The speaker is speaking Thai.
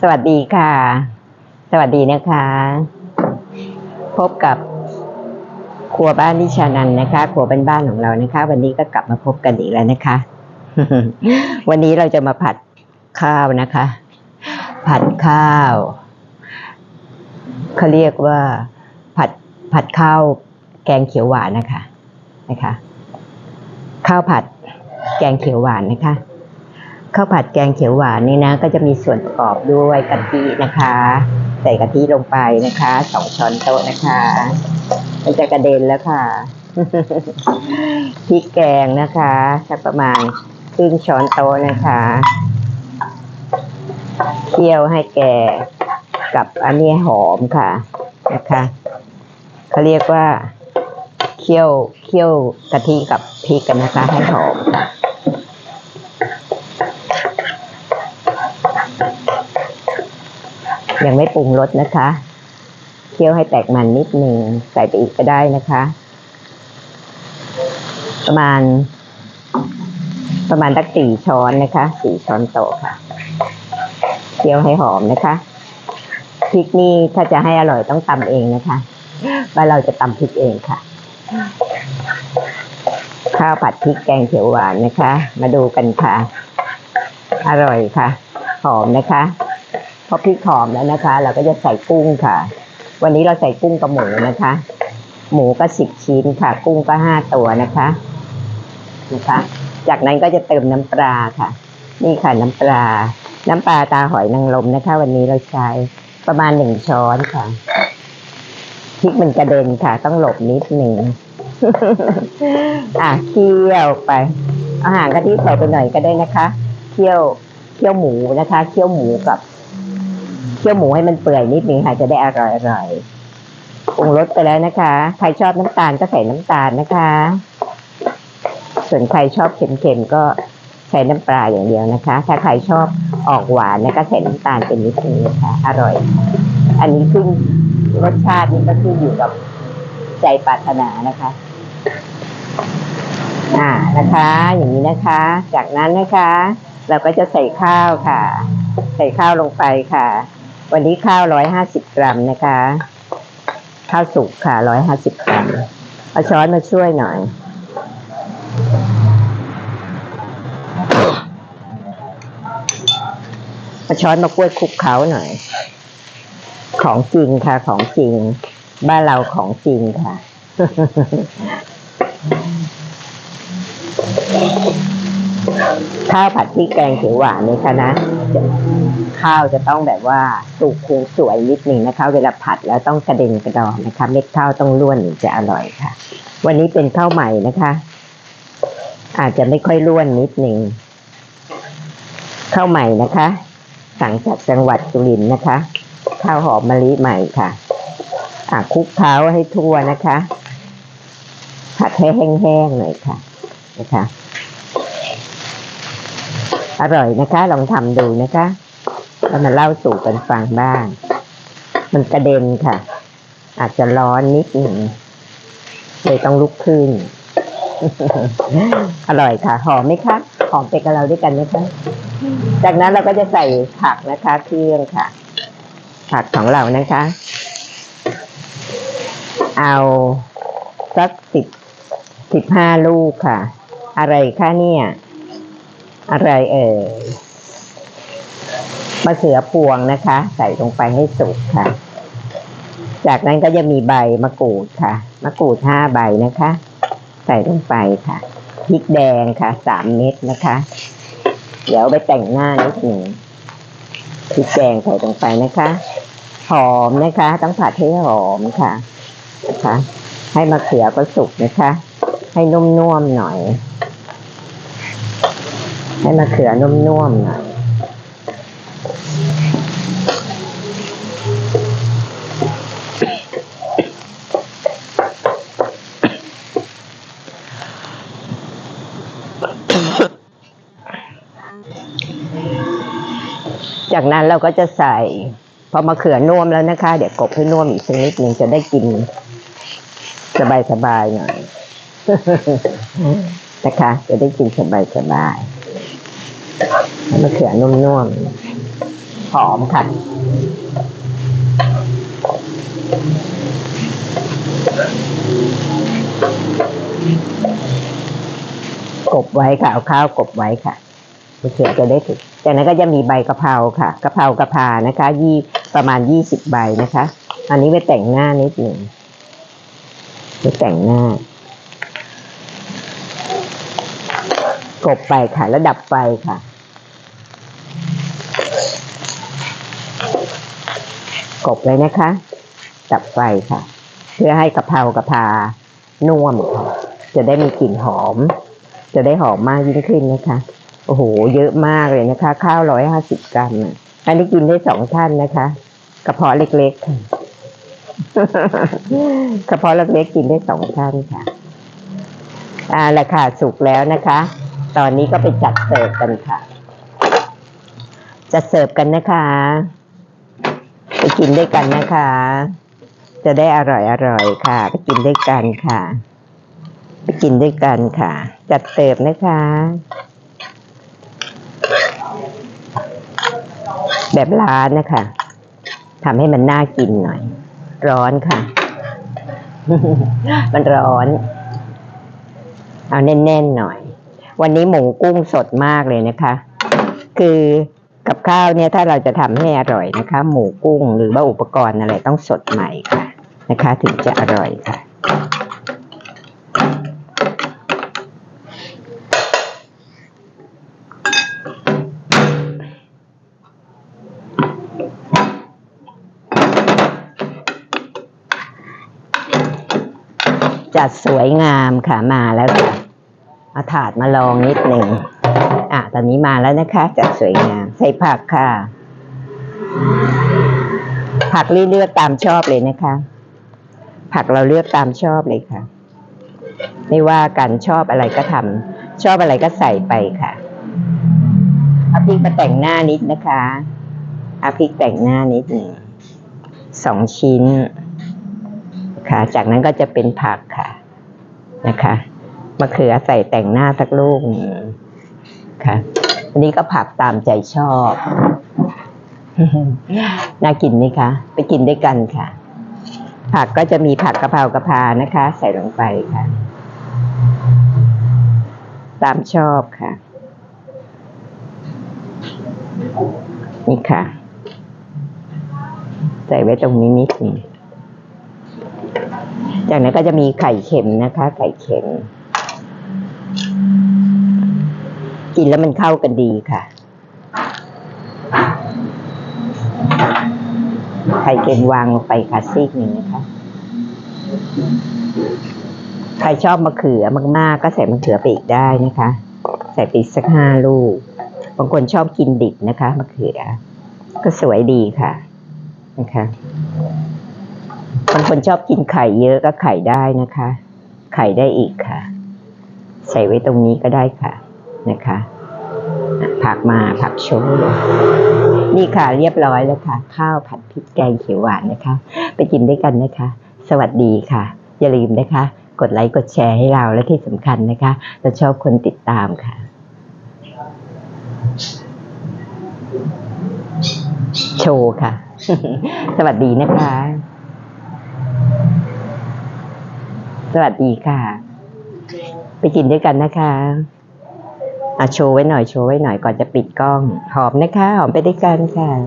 สวัสดีค่ะ สวัสดีนะคะ พบกับครัวบ้านนิชานันนะคะ ครัวบ้านบ้านของเรานะคะ วันนี้ก็กลับมาพบกันอีกแล้วนะคะ วันนี้เราจะมาผัดข้าวนะคะ ผัดข้าวเขาเรียกว่าผัดผัดข้าวแกงเขียวหวานนะคะนะคะ ข้าวผัดแกงเขียวหวานนะคะ ข้าวผัดแกงเขียวหวานนี่นะ ก็จะมีส่วนประกอบด้วยกะทินะคะ ใส่กะทิลงไปนะคะสองช้อนโต๊ะนะคะมันจะกระเด็นแล้วค่ะพริกแกงนะคะสักประมาณครึ่งช้อนโต๊ะนะคะเคี่ยวให้แก่กับอันนี้หอมค่ะนะคะเขาเรียกว่า เคี่ยวเคี่ยวกะทิกับพริกกันนะคะ ให้หอมยังไม่ปรุงรสนะคะ เคี่ยวให้แตกมันนิดหนึ่งใส่ไปอีกก็ได้นะคะ ประมาณ ประมาณตักสี่ช้อนนะคะสี่ช้อนโต๊ะค่ะ เคี่ยวให้หอมนะคะพริกนี่ถ้าจะให้อร่อยต้องตำเองนะคะว่าเราจะตำพริกเองค่ะ ข้าวผัดพริกแกงเขียวหวานนะคะ มาดูกันค่ะ อร่อยค่ะ หอมนะคะพอพริกหอมแล้วนะคะ เราก็จะใส่กุ้งค่ะ วันนี้เราใส่กุ้งกับหมูนะคะ หมูก็สิบชิ้นค่ะ กุ้งก็ห้าตัวนะคะนะคะ จากนั้นก็จะเติมน้ำปลาค่ะ นี่ค่ะน้ำปลา น้ำปลาตาหอยนางรมนะคะ วันนี้เราใช้ประมาณหนึ่งช้อนค่ะ ริกมันกระเด็นค่ะ ต้องหลบนิดหนึ่งอะเคี่ยวไป อาหางกะทิใส่ไปหน่อยก็ได้นะคะเคี่ยวเคี่ยวหมูนะคะเคี่ยวหมูกับเคี่ยวหมูให้มันเปื่อยนิดนึงค่ะจะได้อร่อยอร่อยปรุงรสไปแล้วนะคะ ใครชอบน้ำตาลก็ใส่น้ำตาลนะคะ ส่วนใครชอบเค็มๆก็ใช้น้ำปลาอย่างเดียวนะคะ ถ้าใครชอบออกหวานนะก็ใส่น้ำตาลเป็นนิดนึงนะคะ อร่อย อันนี้ขึ้น รสชาตินี่ก็ขึ้นอยู่กับใจปรารถนานะคะ อ่านะคะ อย่างนี้นะคะ จากนั้นนะคะ เราก็จะใส่ข้าวค่ะ ใส่ข้าวลงไปค่ะ วันนี้ข้าวร้อยห้าสิบกรัมนะคะ ข้าวสุกค่ะร้อยห้าสิบกรัมเอาช้อนมาช่วยหน่อยเอาช้อนมากล้วยคลุกเขาหน่อย ของจริงค่ะ ของจริง บ้านเราของจริงค่ะ ข้าวผัดพริกแกงเขียวหวานนี่ค่ะนะ ข้าวจะต้องแบบว่าสุกคงสวยนิดหนึ่งนะคะ เวลาผัดแล้วต้องกระเด็นกระดอนนะคะ เม็ดข้าวต้องร่วนถึงจะอร่อยค่ะ วันนี้เป็นข้าวใหม่นะคะ อาจจะไม่ค่อยร่วนนิดหนึ่งข้าวใหม่นะคะ สั่งจากจังหวัดสุรินทร์นะคะ ข้าวหอมมะลิใหม่ค่ะ อะคลุกเคล้าให้ทั่วนะคะ ผัดให้แห้งๆหน่อยค่ะ นะคะ อร่อยนะคะ ลองทำดูนะคะแล้วมาเล่าสู่กันฟังบ้าง มันกระเด็นค่ะ อาจจะร้อนนิดหนึ่งเลยต้องลุกขึ้น อร่อยค่ะ หอมไหมคะ หอมไปกับเราด้วยกันไหมคะ จากนั้นเราก็จะใส่ผักนะคะ เครื่องค่ะ ผักของเรานะคะ เอาสักสิบสิบห้าลูกค่ะ อะไรคะเนี่ย อะไรเอ่ยมะเขือพวงนะคะ ใส่ลงไปให้สุกค่ะ จากนั้นก็จะมีใบมะกรูดค่ะ มะกรูดห้าใบนะคะ ใส่ลงไปค่ะพริกแดงค่ะสามเม็ดนะคะ เดี๋ยวไปแต่งหน้านิดหนึ่งพริกแดงใส่ลงไปนะคะ หอมนะคะ ต้องผัดให้หอมค่ะนะคะให้มะเขือก็สุกนะคะ ให้นุ่มๆหน่อย ให้มะเขือนุ่มๆหน่อยจากนั้นเราก็จะใส่ อมะเขือนุ่มแล้วนะคะ เดี๋ยวกบให้นุ่มอีกสักนิดหนึ่งจะได้กิน สบายๆหน่อยนะคะ จะได้กินสบายสบายๆแล้วมะเขือนุ่มๆหอมค่ะกบไว้ค่ะเอาข้าวกบไว้ค่ะมะเขือจะได้ถึงจากนั้นก็จะมีใบกะเพราค่ะกะเพรากะเพรานะคะ ยี่ ประมาณยี่สิบใบนะคะ อันนี้ไปแต่งหน้านิดหนึ่งไปแต่งหน้ากบไปค่ะแล้วดับไฟค่ะกบเลยนะคะ ดับไฟค่ะ เพื่อให้กะเพรากะพานุ่มค่ะจะได้มีกลิ่นหอม จะได้หอมมากยิ่งขึ้นนะคะ โอ้โห เยอะมากเลยนะคะ ข้าวร้อยห้าสิบกรัมอะ อันนี้กินได้สองท่านนะคะ กระเพาะเล็กๆค่ะกระเพาะเล็กๆกินได้สองท่านค่ะอ่าแหละค่ะสุกแล้วนะคะ ตอนนี้ก็ไปจัดเสิร์ฟกันค่ะ จัดเสิร์ฟกันนะคะ ไปกินด้วยกันนะคะ จะได้อร่อยอร่อยๆค่ะ ไปกินด้วยกันค่ะ ไปกินด้วยกันค่ะ จัดเสิร์ฟนะคะ แบบร้านนะคะทำให้มันน่ากินหน่อย ร้อนค่ะ มันร้อน เอาแน่นๆหน่อย วันนี้หมูกุ้งสดมากเลยนะคะ คือกับข้าวเนี่ยถ้าเราจะทำให้อร่อยนะคะ หมูกุ้งหรือว่าอุปกรณ์อะไรต้องสดใหม่ค่ะนะคะ ถึงจะอร่อยค่ะ จัดสวยงามค่ะมาแล้วค่ะเอาถาดมาลองนิดหนึ่งอะตอนนี้มาแล้วนะคะ จัดสวยงาม ใส่ผักค่ะ ผักเลือกตามชอบเลยนะคะ ผักเราเลือกตามชอบเลยค่ะ ไม่ว่ากันชอบอะไรก็ทำชอบอะไรก็ใส่ไปค่ะเอาพริกมาแต่งหน้านิดนะคะเอาพริกแต่งหน้านิดหนึ่งสองชิ้น ค่ะ จากนั้นก็จะเป็นผักค่ะนะคะมะเขือใส่แต่งหน้าสักลูกค่ะอันนี้ก็ผักตามใจชอบน่ากินไหมคะ ไปกินด้วยกันค่ะ ผักก็จะมีผักกะเพรากะเพรานะคะ ใส่ลงไปค่ะ ตามชอบค่ะ นี่ค่ะ ใส่ไว้ตรงนี้นิดหนึง จากนั้นก็จะมีไข่เค็มนะคะ ไข่เค็ม กินแล้วมันเข้ากันดีค่ะ ไข่เค็มวางลงไปค่ะซีกหนึ่งนะคะ ใครชอบมะเขือมากๆ ก็ใส่มะเขือไปอีกได้นะคะ ใส่ไปสักห้าลูก บางคนชอบกินดิบนะคะมะเขือ ก็สวยดีค่ะนะคะ บางคนชอบกินไข่เยอะก็ไข่ได้นะคะ ไข่ได้อีกค่ะ ใส่ไว้ตรงนี้ก็ได้ค่ะนะคะ ผักมาผักโชว์นี่ค่ะเรียบร้อยแล้วค่ะ ข้าวผัดพริกแกงเขียวหวานนะคะ ไปกินด้วยกันนะคะ สวัสดีค่ะ อย่าลืมนะคะ กดไลค์กดแชร์ให้เราและที่สำคัญนะคะ เราชอบคนติดตามค่ะ โชว์ค่ะ สวัสดีนะคะ สวัสดีค่ะ ไปกินด้วยกันนะคะอะโชว์ไว้หน่อยโชว์ไว้หน่อยก่อนจะปิดกล้อง หอมนะคะ หอมไปด้วยกันค่ะ